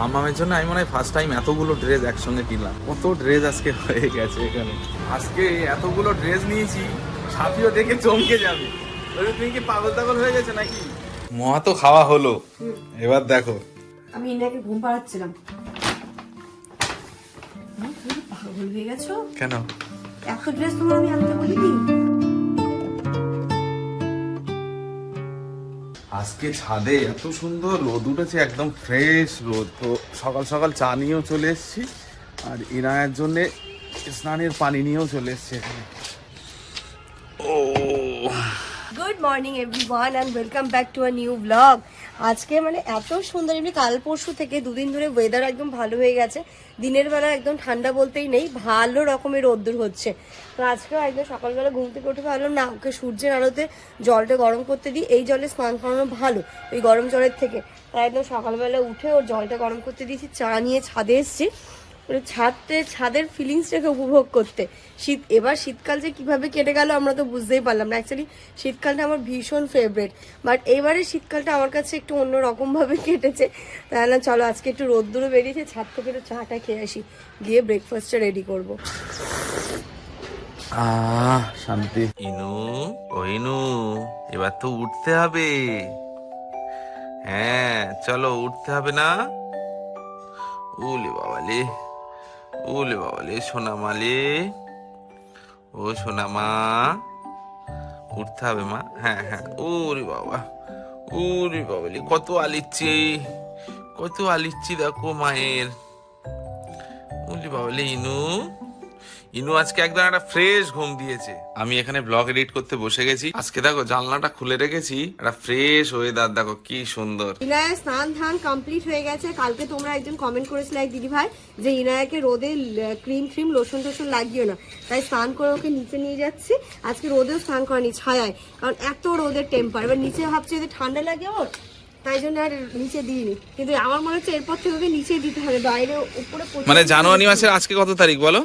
মামামের জন্য আমি মনে হয় ফার্স্ট টাইম এতগুলো ড্রেস একসঙ্গে কিনলাম। কত ড্রেস আজকে হয়ে গেছে এখানে। আজকে এতগুলো ড্রেস নিয়েছি সাথীও দেখে চমকে যাবে। তুমি কি পাগল টাগল হয়ে গেছে নাকি? মহা তো খাওয়া হলো। এবার দেখো। আমি ইনাকে ঘুম পাড়াচ্ছিলাম। পাগল হয়ে গেছো? কেন? এত ড্রেস তোমার আমি আনতে বলিনি? আজকে ছাদে এত সুন্দর রোদ উঠেছে একদম ফ্রেশ রোদ। তো সকাল সকাল চা নিয়েও চলে এসেছি আর ইনায়ের জন্যে স্নানের পানি নিয়েও চলে এসেছি এখানে। ও। Good morning everyone and welcome back to a new blog আজকে মানে এত সুন্দর, এমনি কাল পরশু থেকে দুদিন ধরে ওয়েদার একদম ভালো হয়ে গেছে। দিনের বেলা একদম ঠান্ডা বলতেই নেই, ভালো রকমের রোদ্দুর হচ্ছে। তো আজকেও একদম সকালবেলা ঘুম থেকে উঠে ভাবলাম, না, ওকে সূর্যের আলোতে জলটা গরম করতে দিই, এই জলে স্নান করানো ভালো, ওই গরম জলের থেকে। তাই একদম সকালবেলা উঠে ওর জলটা গরম করতে দিয়েছি, চা নিয়ে ছাদে এসেছি। মানে ছাদতে ছাদের ফিলিংসটাকে উপভোগ করতে। শীত এবার শীতকাল যে কীভাবে কেটে গেল আমরা তো বুঝতেই পারলাম না। অ্যাকচুয়ালি শীতকালটা আমার ভীষণ ফেভারেট বাট এবারে শীতকালটা আমার কাছে একটু অন্যরকম ভাবে কেটেছে না চলো আজকে একটু রোদ্দুরও বেরিয়েছে ছাদ থেকে একটু চাটা খেয়ে আসি। গিয়ে ব্রেকফাস্টটা রেডি করব। আহ শান্তি। ইনু ও ইনু এবার তো উঠতে হবে। হ্যাঁ চলো উঠতে হবে না। উলে বাবালে। উলে বাবালে সোনা মালে ও সোনা মা, উঠতে হবে মা। হ্যাঁ হ্যাঁ। ওরে বাবা, ওরে বাবালে কত আলিচ্ছি কত আলিচ্ছি দেখো মায়ের। ওলে বাবালে ইনু ইনু আজকে একদম একটা ফ্রেশ ঘুম দিয়েছে। আমি এখানে ব্লগ এডিট করতে বসে গেছি। আজকে দেখো জানলাটা খুলে রেখেছি। একটা ফ্রেশ ওয়েদার দেখো কি সুন্দর। ইনায়া স্নান ধান কমপ্লিট হয়ে গেছে। কালকে তোমরা একজন কমেন্ট করেছিলে এক দিদি ভাই যে ইনায়াকে রোদে ক্রিম ট্রিম লোশন টোশন লাগিও না। তাই স্নান করে ওকে নিচে নিয়ে যাচ্ছি। আজকে রোদেও স্নান করেনি ছায়ায়। কারণ এত রোদের টেম্পার এবার নিচে ভাবছি যদি ঠান্ডা লাগে ওর তাই জন্য আর নিচে দিইনি। কিন্তু আমার মনে হচ্ছে এরপর থেকে ওকে নিচে দিতে হবে। বাইরে উপরে মানে জানুয়ারি মাসের আজকে কত তারিখ বলো?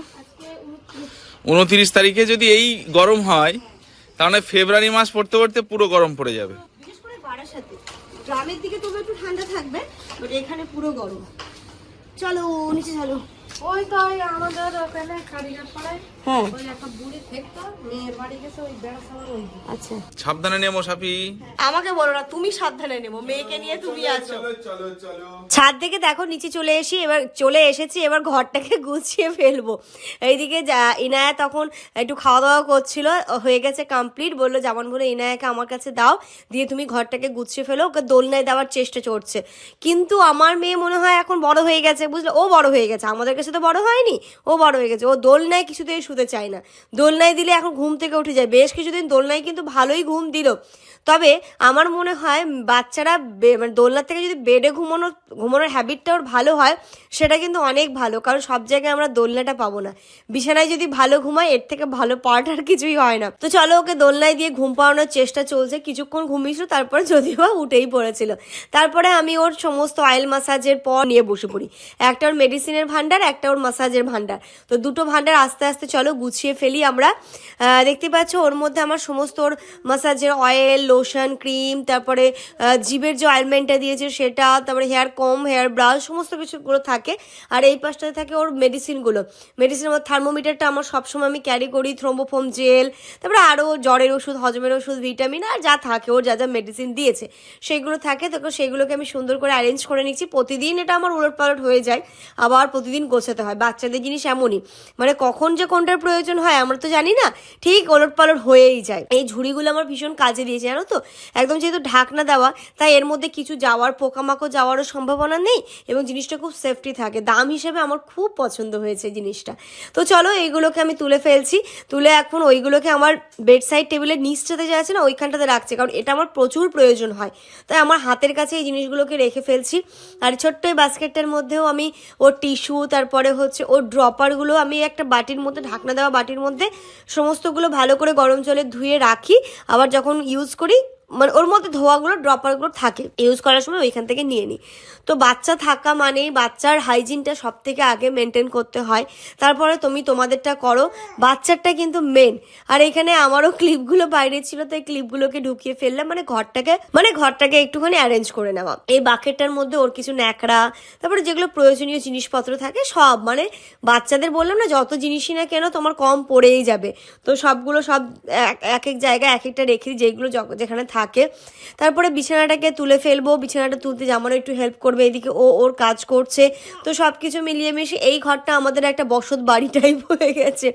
উনত্রিশ। তারিখে যদি এই গরম হয়, তাহলে ফেব্রুয়ারি মাস পড়তে পড়তে পুরো গরম পড়ে যাবে। বারাসাতে। গ্রামের দিকে তবে একটু ঠান্ডা থাকবে বাট এখানে পুরো গরম। চলো, নিচে চলো। ওই তো আমাদের ওখানে কারিগর পাড়ায়। হ্যাঁ। ওই একটা বুড়ি থাকতো মেয়ের বাড়ি গেছে ওই বেড়া ওই আচ্ছা। সাবধানে নেমো সাপি আমাকে বলো না তুমি সাবধানে নেব মেয়েকে নিয়ে তুমি আছো। ছাদ থেকে দেখো নিচে চলে এসি এবার চলে এসেছি এবার ঘরটাকে গুছিয়ে ফেলব। এইদিকে যা- ইনায়া তখন একটু খাওয়া দাওয়া করছিল হয়ে গেছে কমপ্লিট বলল যেমন বলে ইনায়াকে আমার কাছে দাও দিয়ে তুমি ঘরটাকে গুছিয়ে ফেলো ওকে দোলনায় দেওয়ার চেষ্টা চড়ছে। কিন্তু আমার মেয়ে মনে হয় এখন বড় হয়ে গেছে বুঝলে? ও বড় হয়ে গেছে আমাদের কাছে তো বড় হয়নি? ও বড় হয়ে গেছে। ও দোলনায় কিছুতেই শুতে চায় না। দোলনায় দিলে এখন ঘুম থেকে উঠে যায়। বেশ কিছুদিন দোলনায় কিন্তু ভালোই ঘুম দিল। তবে আমার মনে হয় বাচ্চারা মানে দোলনার থেকে যদি বেডে ঘুমানোর ঘুমানোর হ্যাবিটটা ওর ভালো হয়, সেটা কিন্তু অনেক ভালো। কারণ সব জায়গায় আমরা দোলনাটা পাবো না। বিছানায় যদি ভালো ঘুমায়, এর থেকে ভালো পার্ট আর কিছুই হয় না। তো চলো ওকে দোলনায় দিয়ে ঘুম পাওয়ানোর চেষ্টা চলছে। কিছুক্ষণ ঘুমিয়েছিল, তারপরে যদিও উঠেই পড়েছিল। তারপরে আমি ওর সমস্ত অয়েল মাসাজের পর নিয়ে বসে পড়ি। একটা ওর মেডিসিনের ভান্ডার একটা ওর মাসাজের ভান্ডার তো দুটো ভান্ডার আস্তে আস্তে চলো গুছিয়ে ফেলি আমরা। দেখতে পাচ্ছ ওর মধ্যে আমার সমস্ত ওর মাসাজের অয়েল লোশন ক্রিম তারপরে জিভের যে অয়েলমেন্টটা দিয়েছে সেটা, তারপরে হেয়ার কম হেয়ার ব্রাশ সমস্ত কিছুগুলো থাকে। আর এই পাশটাতে থাকে ওর মেডিসিনগুলো মেডিসিন আমার থার্মোমিটারটা আমার সবসময় আমি ক্যারি করি থ্রোম্বোফোম জেল তারপরে আরও জ্বরের ওষুধ, হজমের ওষুধ ভিটামিন আর যা থাকে, ওর যা যা মেডিসিন দিয়েছে, সেগুলো থাকে। তো সেগুলোকে আমি সুন্দর করে অ্যারেঞ্জ করে নিচ্ছি। প্রতিদিন এটা আমার উলট পালট হয়ে যায়। আবার প্রতিদিন গোছাতে হয়। বাচ্চাদের জিনিস এমনই। মানে কখন যে কোনটার প্রয়োজন হয়, আমরা তো জানি না। ঠিক ওলট পালট হয়েই যায়। এই ঝুড়িগুলো আমার ভীষণ কাজে দিয়েছে, জানো তো? একদম যেহেতু ঢাকনা দেওয়া, তাই এর মধ্যে কিছু যাওয়ার, পোকামাকড় যাওয়ারও সম্ভাবনা নেই এবং জিনিসটা খুব সেফটি থাকে। দাম হিসেবে আমার খুব পছন্দ হয়েছে জিনিসটা। তো চলো এইগুলোকে আমি তুলে ফেলছি। তুলে এখন ওইগুলোকে আমার বেড সাইড টেবিলের নিচটাতে যা আছে না, ওইখানটাতে রাখছে। কারণ এটা আমার প্রচুর প্রয়োজন হয়। তাই আমার হাতের কাছে এই জিনিসগুলোকে রেখে ফেলছি। আর ছোট্ট এই বাস্কেটটার মধ্যেও আমি ওর টিস্যু তারপরে হচ্ছে ওর ড্রপারগুলো আমি একটা বাটির মধ্যে, ঢাকনা দেওয়া বাটির মধ্যে, সমস্তগুলো ভালো করে গরম জলে ধুয়ে রাখি। আবার যখন ইউজ করি মানে ওর মধ্যে ধোয়াগুলো, ড্রপারগুলো থাকে। ইউজ করার সময় ওইখান থেকে নিয়ে নিই। তো বাচ্চা থাকা মানেই বাচ্চার হাইজিনটা সব থেকে আগে মেনটেন করতে হয়। তারপরে তুমি তোমাদেরটা করো। বাচ্চারটা কিন্তু মেন আর এখানে আমারও ক্লিপগুলো বাইরে ছিল, তাই ক্লিপগুলোকে ঢুকিয়ে ফেললাম। মানে ঘরটাকে মানে ঘরটাকে একটুখানি অ্যারেঞ্জ করে নেওয়া। এই বাকেটটার মধ্যে ওর কিছু ন্যাকড়া, তারপরে যেগুলো প্রয়োজনীয় জিনিসপত্র থাকে, সব। মানে বাচ্চাদের বললাম না, যত জিনিসই না কেন তোমার কম পড়েই যাবে। তো সবগুলো সব এক এক জায়গায় এক একটা রেখে যেগুলো যেখানে থাকে। তারপরে বিছানাটাকে তুলে ফেলব, বিছানাটা তুলতে জামানো একটু হেল্প করবে, এদিকে ও ওর কাজ করছে। তো সব কিছু মিলিয়ে মিশিয়ে এই ঘরটা আমাদের একটা বসত বাড়ি টাইপ হয়ে গেছে।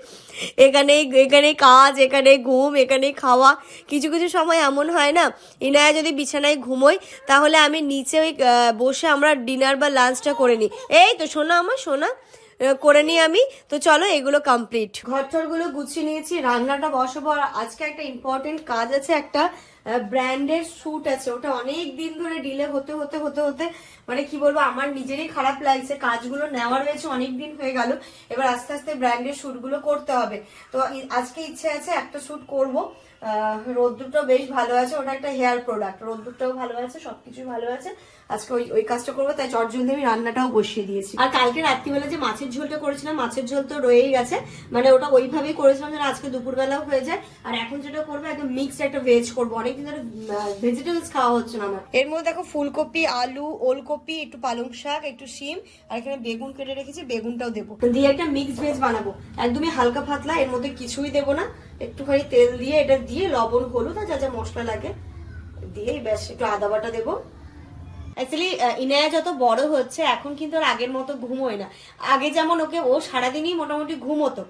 এখানে এখানে কাজ, এখানে ঘুম, এখানে খাওয়া, কিছু কিছু সময় এমন হয় না, ইনায়া যদি বিছানায় ঘুমোই তাহলে আমি নিচে ওই বসে আমরা ডিনার বা লাঞ্চটা করে নিই। এই তো শোনা আমার, শোনা। করে নিই আমি। তো চলো এগুলো কমপ্লিট ঘর ঘরটরগুলো গুছিয়ে নিয়েছি, রান্নাটা বসাবো। আর আজকে একটা ইম্পর্টেন্ট কাজ আছে, একটা ব্র্যান্ডের শ্যুট আছে। ওটা অনেক দিন ধরে ডিলে হতে হতে হতে হতে মানে কি বলব, আমার নিজেরই খারাপ লাগছে। কাজগুলো নেওয়া রয়েছে অনেক দিন হয়ে গেল। এবার আস্তে আস্তে ব্র্যান্ডের শ্যুটগুলো করতে হবে। তো আজকে ইচ্ছে আছে একটা শ্যুট করব। রোদ্দুরটাও বেশ ভালো আছে ওটা একটা হেয়ার প্রোডাক্ট রোদ্দুরটাও ভালো আছে সবকিছু ভালো আছে। আজকে ওই ওই কাজটা করব তাই চটজলদি আমি রান্নাটাও বসিয়ে দিয়েছি। আর কালকে রাত্রিবেলা যে মাছের ঝোলটা করেছিলাম মাছের ঝোল তো রয়েই গেছে মানে ওটা ওইভাবেই করেছিলাম যেন আজকে দুপুরবেলাও হয়ে যায়। আর এখন যেটা করব একদম মিক্স একটা ভেজ করব। অনেকদিন ধরে ভেজিটেবলস খাওয়া হচ্ছে না আমার। এর মধ্যে দেখো ফুলকপি আলু ওলকপি একটু পালং শাক একটু শিম আর এখানে বেগুন কেটে রেখেছি বেগুনটাও দেবো। দিয়ে একটা মিক্স ভেজ বানাবো। একদমই হালকা পাতলা এর মধ্যে কিছুই দেবো না। একটুখানি তেল দিয়ে এটা দিয়ে লবণ, হলুদ আর যা যা মশলা লাগে দিয়ে ব্যাস, একটু আদা বাটা দেবো। অ্যাকচুয়ালি ইনায়া যত বড় হচ্ছে, এখন কিন্তু আর আগের মতো ঘুমোয় না। আগে যেমন ওকে, ও সারাদিনই মোটামুটি ঘুমোতো।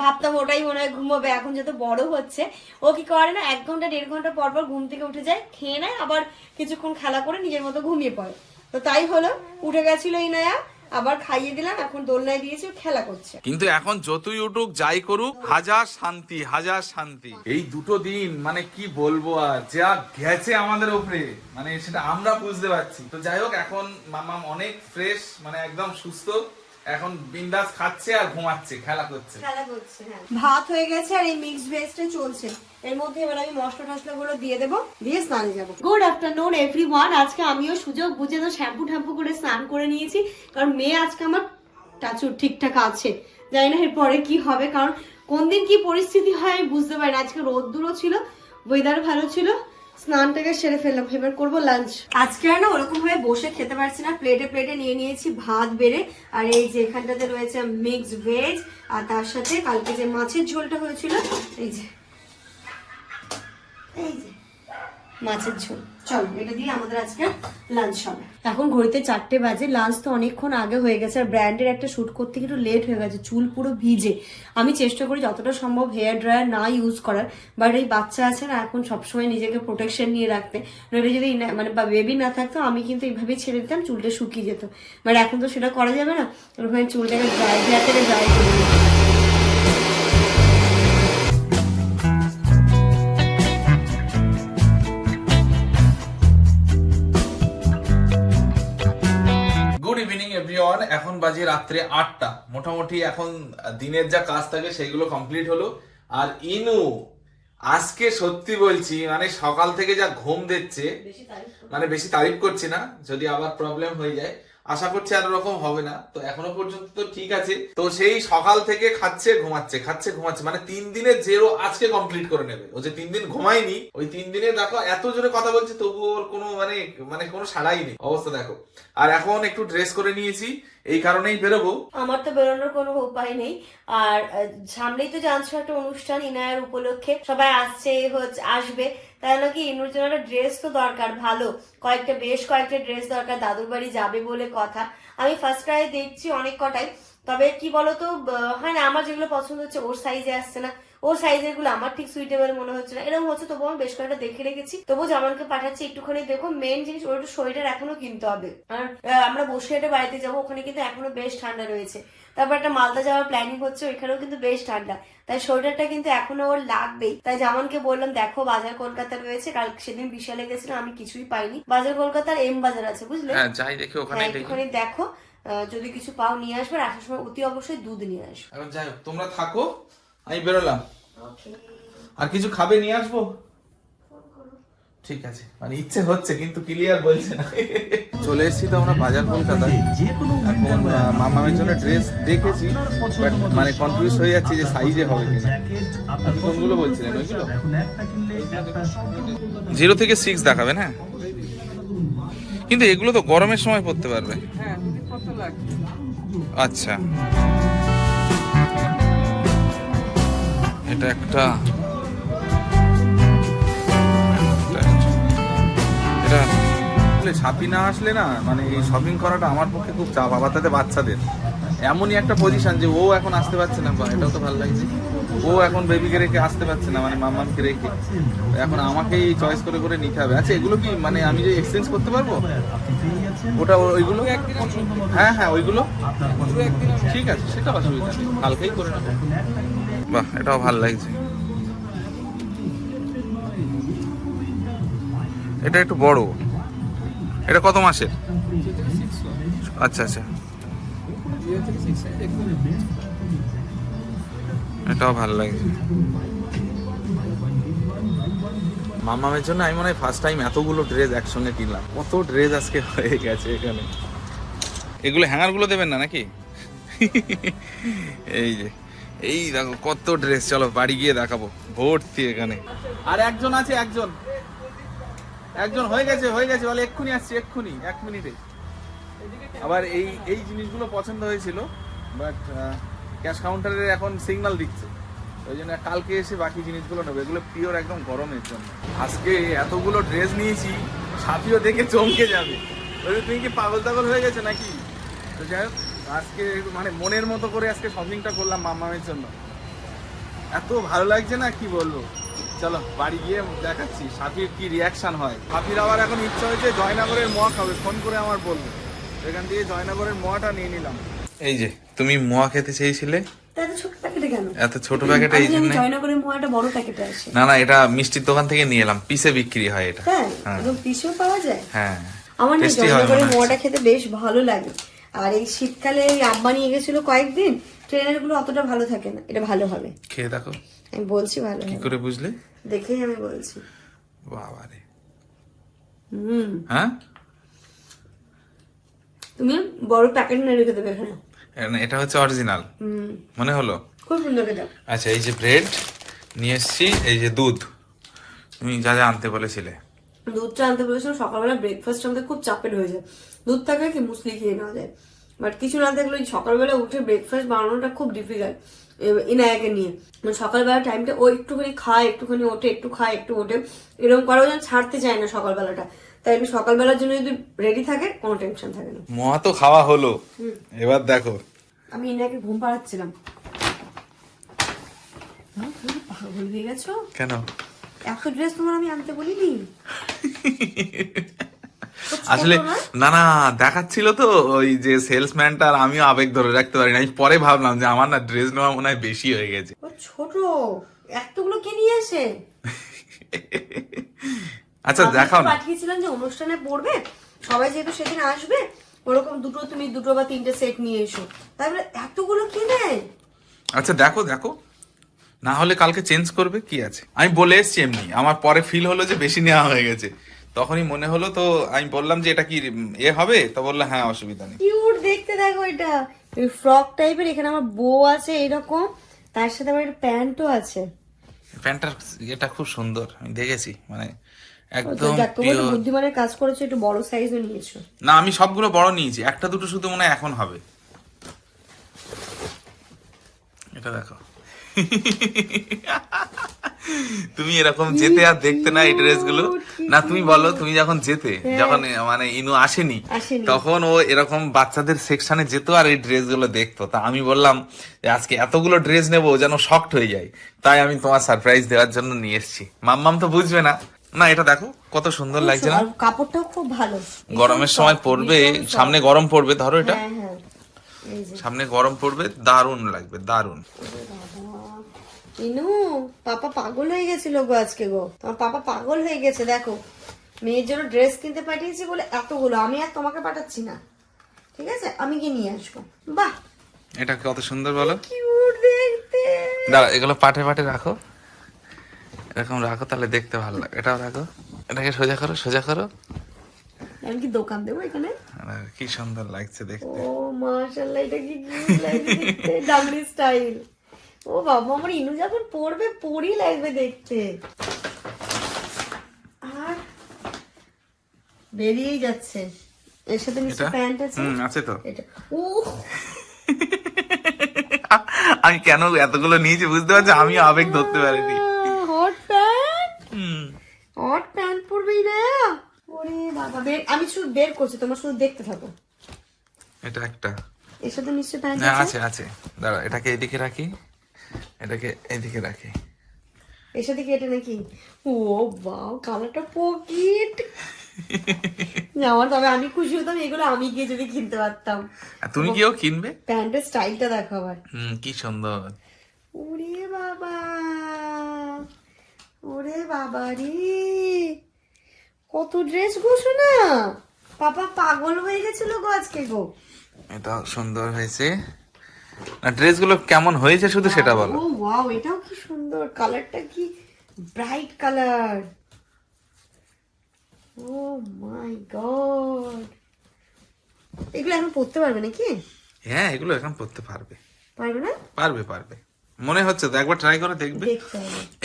ভাবতাম ওটাই মনে হয় ঘুমোবে, এখন যত বড় হচ্ছে, ও কি করে না, এক ঘণ্টা, দেড় ঘণ্টা পর পর ঘুম থেকে উঠে যায়, খেয়ে নেয়, আবার কিছুক্ষণ খেলা করে নিজের মতো ঘুমিয়ে পড়ে। তো তাই হলো, উঠে গেছিল ইনায়া আবার খাইয়ে দিলাম এখন দোলনায় দিয়েছি খেলা করছে। কিন্তু এখন যতই উঠুক যাই করুক হাজার শান্তি হাজার শান্তি। এই দুটো দিন মানে কি বলব আর যা গেছে আমাদের উপরে মানে সেটা আমরা বুঝতে পারছি। তো যাই হোক এখন মামাম অনেক ফ্রেশ মানে একদম সুস্থ। এখন বিন্দাস খাচ্ছে আর ঘুমাচ্ছে খেলা করছে। খেলা করছে হ্যাঁ। ভাত হয়ে গেছে আর এই মিক্স ভেজটা চলছে। এর মধ্যে এবার আমি মশলা টসলা গুলো দিয়ে দেবো দিয়ে স্নানে যাব। গুড আফটারনুন এভরিওয়ান আজকে আমিও সুযোগ বুঝে তো শ্যাম্পু ট্যাম্পু করে স্নান করে নিয়েছি কারণ মেয়ে আজকে আমার টাচুর ঠিকঠাক আছে। জানি না এরপরে কি হবে কারণ কোন দিন কি পরিস্থিতি হয় আমি বুঝতে পারি না। আজকে রোদ্দুরও ছিল ওয়েদার ভালো ছিল স্নানটাকে সেরে ফেললাম, এবার করব লাঞ্চ আজকে আর না ওরকম ভাবে বসে খেতে পারছি না প্লেটে প্লেটে নিয়ে নিয়েছি ভাত বেড়ে, আর এই যে এখানটাতে রয়েছে মিক্সড ভেজ আর তার সাথে কালকে যে মাছের ঝোলটা হয়েছিল, এই যে এই যে। মাছের ঝোল। চলো এটা দিয়ে আমাদের আজকে লাঞ্চ হবে। এখন ঘড়িতে চারটে বাজে লাঞ্চ তো অনেকক্ষণ আগে হয়ে গেছে আর ব্র্যান্ডের একটা শ্যুট করতে একটু লেট হয়ে গেছে চুল পুরো ভিজে। আমি চেষ্টা করি যতটা সম্ভব হেয়ার ড্রায়ার না ইউজ করার বাট এই বাচ্চা আছে না এখন সবসময় নিজেকে প্রোটেকশন নিয়ে রাখতে। নইলে যদি মানে বেবি না থাকতো আমি কিন্তু এইভাবেই ছেড়ে দিতাম চুলটা শুকিয়ে যেত। বাট এখন তো সেটা করা যাবে না ওখানে চুলটাকে ড্রাই থেকে ড্রাই করে এভরিওয়ান এখন বাজে রাত্রে আটটা। মোটামুটি এখন দিনের যা কাজ থাকে সেইগুলো কমপ্লিট হলো। আর ইনু আজকে সত্যি বলছি মানে সকাল থেকে যা ঘুম দিচ্ছে। মানে বেশি তারিফ করছি না যদি আবার প্রবলেম হয়ে যায়। আশা করছি আর ওরকম হবে না। তো এখনও পর্যন্ত তো ঠিক আছে। তো সেই সকাল থেকে খাচ্ছে ঘুমাচ্ছে খাচ্ছে ঘুমাচ্ছে। মানে তিন দিনের জেরো আজকে কমপ্লিট করে নেবে। ও যে তিন দিন ঘুমায়নি ওই তিন দিনে দেখো এত জোরে কথা বলছে তবু ওর কোনো মানে মানে কোনো সাড়াই নেই। অবস্থা দেখো। আর এখন একটু ড্রেস করে নিয়েছি, এই কারণেই বেরোবো। আমার তো বেরোনোর কোনো উপায় নেই। আর সামনেই তো জানছো একটা অনুষ্ঠান ইনায়ের উপলক্ষে, সবাই আসছে, হচ্ছে, আসবে। তাই নাকি ইনুর জন্য একটা ড্রেস তো দরকার, ভালো। কয়েকটা, বেশ কয়েকটা ড্রেস দরকার, দাদুর বাড়ি যাবে বলে কথা। আমি ফার্স্ট ট্রাই দেখছি অনেক কটাই। তবে কি বলতো হয় না, আমার যেগুলো পছন্দ হচ্ছে, ওর সাইজে আসছে না। ওর সাইজেরগুলো আমার ঠিক সুইটেবল মনে হচ্ছে না। এরকম হচ্ছে তবু আমি বেশ কয়েকটা দেখে রেখেছি। তবু জামানকে পাঠাচ্ছি একটুখানি দেখো মেন জিনিস ওর একটু সোয়েটার এখনও কিনতে হবে। আর আহ, আমরা বসে একটা বাড়িতে যাব ওখানে কিন্তু এখনও বেশ ঠান্ডা রয়েছে। তারপর একটা মালদা যাওয়ার প্ল্যানিং হচ্ছে ওইখানেও কিন্তু বেশ ঠান্ডা। তাই সোয়েটারটা কিন্তু এখনও ওর লাগবেই। তাই জামানকে বললাম দেখো বাজার কলকাতা রয়েছে কাল সেদিন বিশালে গেছিলাম আমি কিছুই পাইনি। বাজার কলকাতার এম বাজার আছে বুঝলে? হ্যাঁ যাই দেখি ওখানে হ্যাঁ, একটুখানি দেখো আহ, যদি কিছু পাও নিয়ে আসবে আর আসার সময় অতি অবশ্যই দুধ নিয়ে আসবে। এখন যাই হোক তোমরা থাকো আমি বেরোলাম। আর কিছু খাবে নিয়ে আসব? ঠিক আছে। মানে ইচ্ছে হচ্ছে কিন্তু ক্লিয়ার বলছে না। চলে এসেছি তো আমরা বাজার কলকাতা। এখন মামামের জন্য ড্রেস দেখেছি বাট মানে কনফিউজ হয়ে যাচ্ছি যে সাইজে হবে কিনা। আপনি কোনগুলো বলছিলেন ওইগুলো? জিরো থেকে সিক্স দেখাবে না কিন্তু এগুলো তো গরমের সময় পড়তে পারবে। হ্যাঁ আচ্ছা। এটা একটা এটা ছাপি না আসলে না মানে এই শপিং করাটা আমার পক্ষে খুব চাপ, আবার তাতে বাচ্চাদের। এমনই একটা পজিশন যে ও এখন আসতে পারছে না এটাও তো ভালো লাগছে। ও এখন বেবিকে রেখে আসতে পারছে না মানে মামামকে রেখে। এখন আমাকেই চয়েস করে করে নিতে হবে। আচ্ছা এগুলো কি মানে আমি যে এক্সচেঞ্জ করতে পারব? ওটা ওইগুলো হ্যাঁ হ্যাঁ ওইগুলো। ঠিক আছে, সেটা অসুবিধা নেই। কালকেই করে নেব। বাহ এটাও ভালো লাগছে। এটা একটু বড়। এটা কত মাসের? আচ্ছা আচ্ছা। এটাও ভালো লাগছে। মামামের জন্য আমি মনে হয় ফার্স্ট টাইম এতগুলো ড্রেস একসঙ্গে কিনলাম। কত ড্রেস আজকে হয়ে গেছে এখানে। এগুলো হ্যাঙ্গারগুলো দেবেন না নাকি? এই যে। এই দেখো কত ড্রেস চলো বাড়ি গিয়ে দেখাবো। ভর্তি এখানে। আর একজন আছে, একজন। একজন হয়ে গেছে হয়ে গেছে, বলে এক্ষুনি আসছি, এক্ষুনি, এক মিনিটে। আবার এই এই জিনিসগুলো পছন্দ হয়েছিল বাট ক্যাশ কাউন্টারে এখন সিগন্যাল দিচ্ছে। ওই জন্য কালকে এসে বাকি জিনিসগুলো নেব। এগুলো পিওর একদম গরমের জন্য। আজকে এতগুলো ড্রেস নিয়েছি, সাথীও দেখে চমকে যাবে। তুমি কি পাগল টাগল হয়ে গেছে নাকি? তো যাই হোক আজকে মানে মনের মতো করে আজকে শপিংটা করলাম মামামের জন্য। এত ভালো লাগছে না কি বলব? চলো বাড়ি গিয়ে দেখাচ্ছি সাফির কি রিয়াকশন হয়। সাফির আবার এখন ইচ্ছা হয়েছে জয়নগরের মোয়া খাবে ফোন করে আমার বলল এখান থেকে জয়নগরের মোয়াটা নিয়ে নিলাম। এই যে তুমি মোয়া খেতে চেয়েছিলে? এত ছোট প্যাকেটে কেন? এত ছোট প্যাকেট এই জন্য? জয়নগরের মোয়াটা বড় প্যাকেটে আসে। না না এটা মিষ্টির দোকান থেকে নিয়ে এলাম পিসে বিক্রি হয় এটা। হ্যাঁ হ্যাঁ। পিসেও পাওয়া যায়। হ্যাঁ আমার না জয়নগরের মোয়াটা খেতে বেশ ভালো লাগে। আর এই শীতকালে এই আব্বা নিয়ে গেছিল কয়েকদিন ট্রেনেরগুলো অতটা ভালো থাকে না। এটা ভালো হবে। খেয়ে দেখো। আমি বলছি ভালো কি করে বুঝলে? দেখেই আমি বলছি। বাবা রে। হুম। হ্যাঁ? তুমি বড় প্যাকেট নিয়ে রেখে দেবে এখানে। এটা হচ্ছে অরিজিনাল হুম। মনে হলো? খুব সুন্দর খেতে আচ্ছা এই যে ব্রেড নিয়ে এসেছি এই যে দুধ। তুমি যা যা আনতে বলেছিলে। দুধটা আনতে বলেছিলাম সকালবেলা ব্রেকফাস্ট আমাদের খুব চাপের হয়ে যায়। দুধ থাকলে কি মুসলি খেয়ে নেওয়া যায়? বাট কিছু না থাকলে ওই সকালবেলা উঠে ব্রেকফাস্ট বানানোটা খুব ডিফিকাল্ট ইনায়াকে নিয়ে। মানে সকালবেলা টাইমটা ও একটুখানি খায় একটুখানি ওঠে একটু খায় একটু ওঠে। এরকম করে যেন ছাড়তে চায় না সকালবেলাটা। তাই আমি সকালবেলার জন্য যদি রেডি থাকে কোনো টেনশন থাকে না। মোয়া তো খাওয়া হলো। এবার দেখো। আমি ইনায়াকে ঘুম পাড়াচ্ছিলাম। পাগল হয়ে গেছো? কেন? এত ড্রেস তোমার আমি আনতে বলিনি? আসলে না? না দেখাচ্ছিল তো ওই যে সেলসম্যানটা আর আমিও আবেগ ধরে রাখতে পারি না আমি পরে ভাবলাম যে আমার না ড্রেস নেওয়া মনে হয় বেশি হয়ে গেছে। ছোট এতগুলো কে নিয়ে আসে? আচ্ছা দেখাও না। পাঠিয়েছিলাম যে অনুষ্ঠানে পড়বে সবাই যেহেতু সেদিন আসবে ওরকম দুটো তুমি দুটো বা তিনটে সেট নিয়ে এসো। তারপরে এতগুলো কে নেয়? আচ্ছা দেখো দেখো। না হলে কালকে চেঞ্জ করবে কি আছে? আমি বলে এসছি এমনি। আমার পরে ফিল হলো যে বেশি নেওয়া হয়ে গেছে। তখনই মনে হলো তো আমি বললাম যে এটা কি এ হবে? তো বলল হ্যাঁ অসুবিধা নেই। কিউট দেখতে দেখো এটা। ফ্রক টাইপের এখানে আমার বউ আছে এরকম তার সাথে আমার একটা প্যান্টও আছে। প্যান্টটার এটা খুব সুন্দর আমি দেখেছি মানে একদম। বুদ্ধিমানের কাজ করেছ একটু বড় সাইজও নিয়েছো। না আমি সবগুলো বড় নিয়েছি একটা দুটো শুধু মনে হয় এখন হবে। এটা দেখো। তুমি এরকম যেতে আর দেখতে না এই ড্রেসগুলো না তুমি বলো তুমি যখন যেতে যখন মানে ইনু আসেনি। তখন ও এরকম বাচ্চাদের সেকশনে যেত আর এই ড্রেসগুলো দেখতো। তা আমি বললাম যে আজকে এতগুলো ড্রেস নেব যেন শক্ট হয়ে যায়। তাই আমি তোমার সারপ্রাইজ দেওয়ার জন্য নিয়ে এসেছি। মাম্মাম তো বুঝবে না। না এটা দেখো কত সুন্দর লাগছে না? কাপড়টাও খুব ভালো। গরমের সময় পড়বে সামনে গরম পড়বে ধরো এটা। হ্যাঁ হ্যাঁ। সামনে গরম পড়বে দারুণ লাগবে দারুণ। ইনু পাপা পাগল হয়ে গেছিল গো আজকে গো। তোমার পাপা পাগল হয়ে গেছে দেখো। মেয়ের জন্য ড্রেস কিনতে পাঠিয়েছি বলে এতগুলো আমি আর তোমাকে পাঠাচ্ছি না। ঠিক আছে? আমি গিয়ে নিয়ে আসব। বাহ! এটা কত সুন্দর বলো। কিউট দেখতে। দাঁড়া এগুলো পাটে পাটে রাখো। এরকম রাখো তাহলে দেখতে ভালো লাগে। এটাও রাখো। এটাকে সোজা করো সোজা করো। আমি কি দোকান দেবো এখানে? আর কি সুন্দর লাগছে দেখতে। ও মাশাআল্লাহ এটা কি কিউট লাগছে। দেখতে ডাবলি স্টাইল ও বাবা আমার ইনু যখন পরবে পরই লাগবে দেখতে। আর বেরিয়েই যাচ্ছে। এর সাথে নিশ্চয় প্যান্ট আছে? আছে তো। এটা। ও আমি কেন এতগুলো নিয়েছি বুঝতে পারছি? আমি আবেগ ধরতে পারিনি। হট প্যান্ট হুম। হট প্যান্ট পরবেই না? ওরে বাবা বের আমি শুধু বের করছি তোমার শুধু দেখতে থাকো। এটা একটা। এর সাথে নিশ্চয় প্যান্ট হ্যাঁ আছে? আছে আছে। দাঁড়া এটাকে এদিকে রাখি। এটাকে এইদিকে রাখি। এর সাথে কি এটা নাকি ও বাও কালারটা পকিট আমার তবে আমি খুশি হতাম এগুলো আমি গিয়ে যদি কিনতে পারতাম। তুমি কিও কিনবে? প্যান্টের স্টাইলটা দেখো আবার। হুম কি সুন্দর। ওরে বাবা ওরে বাবা রে। কত ড্রেস গোছো না পাপা পাগল হয়ে গেছিল গো আজকে গো। এটা সুন্দর হয়েছে। ড্রেসগুলো কেমন হয়েছে শুধু সেটা বলো। ও ওয়াও এটাও কি সুন্দর। কালারটা কি bright colour oh my god এগুলো এখন পড়তে পারবে নাকি? হ্যাঁ এগুলো এখন পরতে পারবে। পারবে না? পারবে পারবে। মনে হচ্ছে তো একবার ট্রাই করে দেখবে।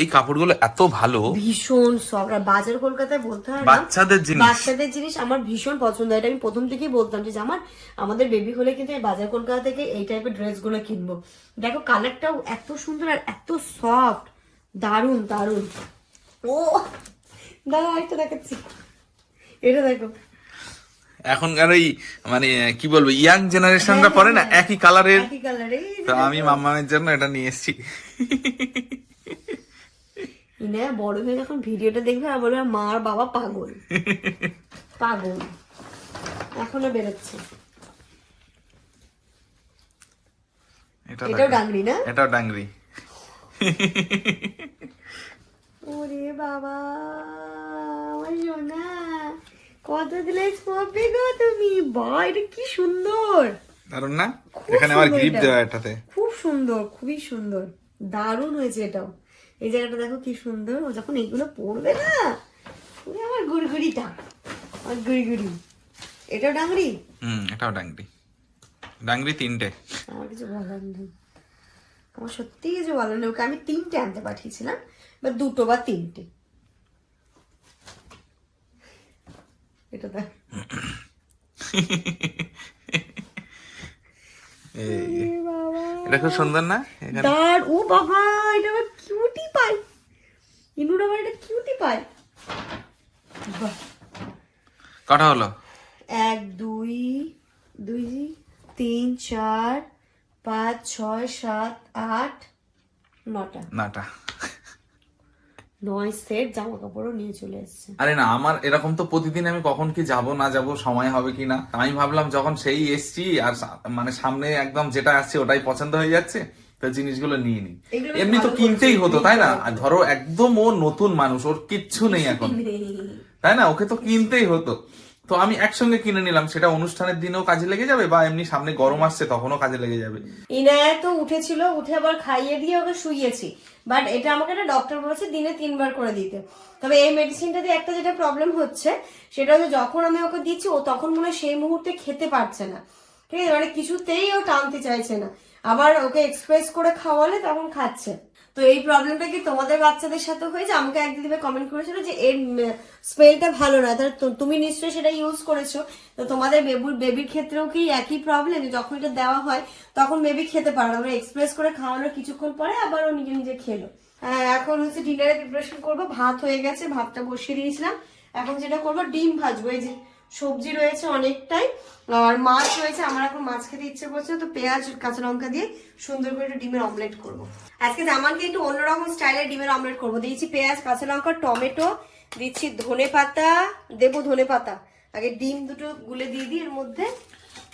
এই কাপড়গুলো এত ভালো। ভীষণ সফট আর বাজার কলকাতায় বলতে হয় বাচ্চাদের জিনিস। বাচ্চাদের জিনিস আমার ভীষণ পছন্দ। এটা আমি প্রথম থেকেই বলতাম যে আমার আমাদের বেবি হলে কিন্তু এই বাজার কলকাতা থেকে এই টাইপের ড্রেসগুলো কিনবো। দেখো কালারটাও এত সুন্দর আর এত সফট দারুণ দারুণ ও দাদা একটা দেখাচ্ছি। এটা দেখো এখনকার ওই মানে কি বলব ইয়াং জেনারেশনরা পরে না একই কালারের তো আমি মাম্মামের জন্য এটা নিয়ে এসেছি। ইনা বড় হয়ে যখন ভিডিওটা দেখবে আর বলবে মা আর বাবা পাগল। পাগল। এখনও বেরোচ্ছে। এটা এটাও ডাংরি না? এটাও ডাংরি। ওরে বাবা আমার সোনা। কত দিলে পড়বে গো তুমি? বা এটা কি সুন্দর। দারুণ না? এখানে আমার গ্রিপ দেওয়া এটাতে। খুব সুন্দর খুবই সুন্দর। দারুণ হয়েছে এটাও। এই জায়গাটা দেখো কি সুন্দর। ও যখন এইগুলো পড়বে না ওরে আমার গুড়গুড়িটা আমার গুড়গুড়ি এটাও ডাংরি? হুম এটাও ডাংরি। ডাংরি তিনটে। আমার কিছু বলার নেই। আমার সত্যি কিছু বলার নেই। ওকে আমি তিনটে আনতে পাঠিয়েছিলাম বা দুটো বা তিনটে। এটা দেখ। এটা খুব সুন্দর না এখানে? ও বাবা এটা আবার কিউটি পাই ইনুর আবার এটা কিউটি পাই কটা হলো? এক দুই দুই তিন চার পাঁচ ছয় সাত আট নটা। নাটা। নয় সেট জামা কাপড়ও নিয়ে চলে এসছে। আরে না আমার এরকম তো প্রতিদিন আমি কখন কি যাব না যাব সময় হবে কি না আমি ভাবলাম যখন সেই এসছি আর সা- মানে সামনে একদম যেটা আসছে ওটাই পছন্দ হয়ে যাচ্ছে তো জিনিসগুলো নিয়ে নি এগুলো এমনি তো ভালো কিনতেই হতো তাই না? আর ধরো একদম ও নতুন মানুষ ওর কিচ্ছু নেই এখন। তাই না? ওকে তো কিনতেই হতো। তো আমি একসঙ্গে কিনে নিলাম। সেটা অনুষ্ঠানের দিনেও কাজে লেগে যাবে বা এমনি সামনে গরম আসছে তখনও কাজে লেগে যাবে। ইনায়া তো উঠেছিল, উঠে আবার খাইয়ে দিয়ে ওকে শুইয়েছি। বাট এটা আমাকে একটা ডক্টর বলেছে, দিনে তিনবার করে দিতে। তবে এই মেডিসিনটা দিয়ে একটা যেটা প্রবলেম হচ্ছে, সেটা হচ্ছে যখন আমি ওকে দিচ্ছি, ও তখন মনে হয় সেই মুহূর্তে খেতে পারছে না। ঠিক আছে? মানে কিছুতেই ও টানতে চাইছে না। আবার ওকে এক্সপ্রেস করে খাওয়ালে তখন খাচ্ছে। তো এই প্রবলেমটা কি তোমাদের বাচ্চাদের সাথে হয়েছে? আমাকে এক দিদিভাই কমেন্ট করেছিল যে এর স্মেলটা ভালো না। তাহলে তুমি নিশ্চয়ই সেটা ইউজ করেছ। তো তোমাদের বেবুর বেবির ক্ষেত্রেও কি একই প্রবলেম যখন এটা দেওয়া হয়, তখন বেবি খেতে পারে না। এক্সপ্রেস করে খাওয়ানোর কিছুক্ষণ পরে আবার ও নিজে নিজে খেলো। হ্যাঁ এখন হচ্ছে ডিনারে প্রিপারেশন করব। ভাত হয়ে গেছে, ভাতটা বসিয়ে দিয়েছিলাম। এখন যেটা করব, ডিম ভাজবো। এই যে সবজি রয়েছে অনেকটাই আর মাছ রয়েছে আমার এখন মাছ খেতে ইচ্ছে করছে তো পেঁয়াজ কাঁচা লঙ্কা দিয়ে সুন্দর করে একটু ডিমের অমলেট করব। আজকে জামানকে একটু অন্যরকম স্টাইলের ডিমের অমলেট করব। দিয়েছি পেঁয়াজ কাঁচা লঙ্কা টমেটো দিচ্ছি ধনে পাতা দেবো ধনে পাতা। আগে ডিম দুটো গুলে দিয়ে দিই এর মধ্যে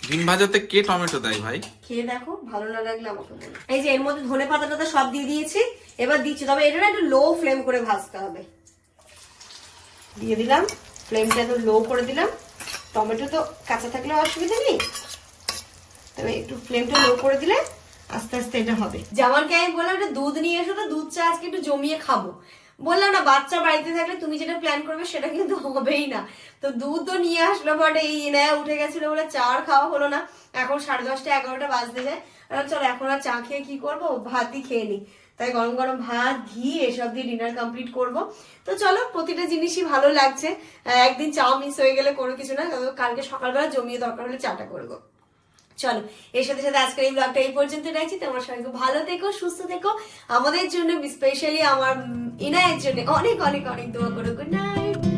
ডিম ভাজাতে কে টমেটো দেয় ভাই? খেয়ে দেখো ভালো না লাগলে আমাকে বলো। এই যে এর মধ্যে ধনে পাতাটা সব দিয়ে দিয়েছি এবার দিচ্ছি তবে এটা না একটু লো ফ্লেম করে ভাজতে হবে। দিয়ে দিলাম ফ্লেমটা একটু লো করে দিলাম। টমেটো তো কাঁচা থাকলে অসুবিধা নেই। তবে একটু ফ্লেমটা লো করে দিলে আস্তে আস্তে এটা হবে। জামানকে আমি বললাম একটা দুধ নিয়ে এসো তো, দুধ চা আজকে একটু জমিয়ে খাব। বললাম না, বাচ্চা বাড়িতে থাকলে তুমি যেটা প্ল্যান করবে সেটা কিন্তু হবেই না। তো দুধ তো নিয়ে আসলো বটে, এই ইনায়া উঠে গেছিল বলে চা আর খাওয়া হলো না। এখন সাড়ে দশটা এগারোটা বাজতে যায়। চলো এখন আর চা খেয়ে কি করব? ভাতই খেয়ে নি তাই গরম গরম ভাত, ঘি, এসব দিয়ে ডিনার কমপ্লিট করব। তো চলো, প্রতিটা জিনিসই ভালো লাগছে। একদিন চা মিস হয়ে গেলে কোনো কিছু না কালকে সকালবেলা জমিয়ে দরকার হলে চাটা করব। চলো, এর সাথে সাথে আজকের এই ব্লগটা এই পর্যন্ত রাখছি। তোমার সবাই খুব ভালো থেকো, সুস্থ থেকো। আমাদের জন্য স্পেশালি আমার ইনায়ের জন্য অনেক অনেক অনেক দোয়া করো গুড নাইট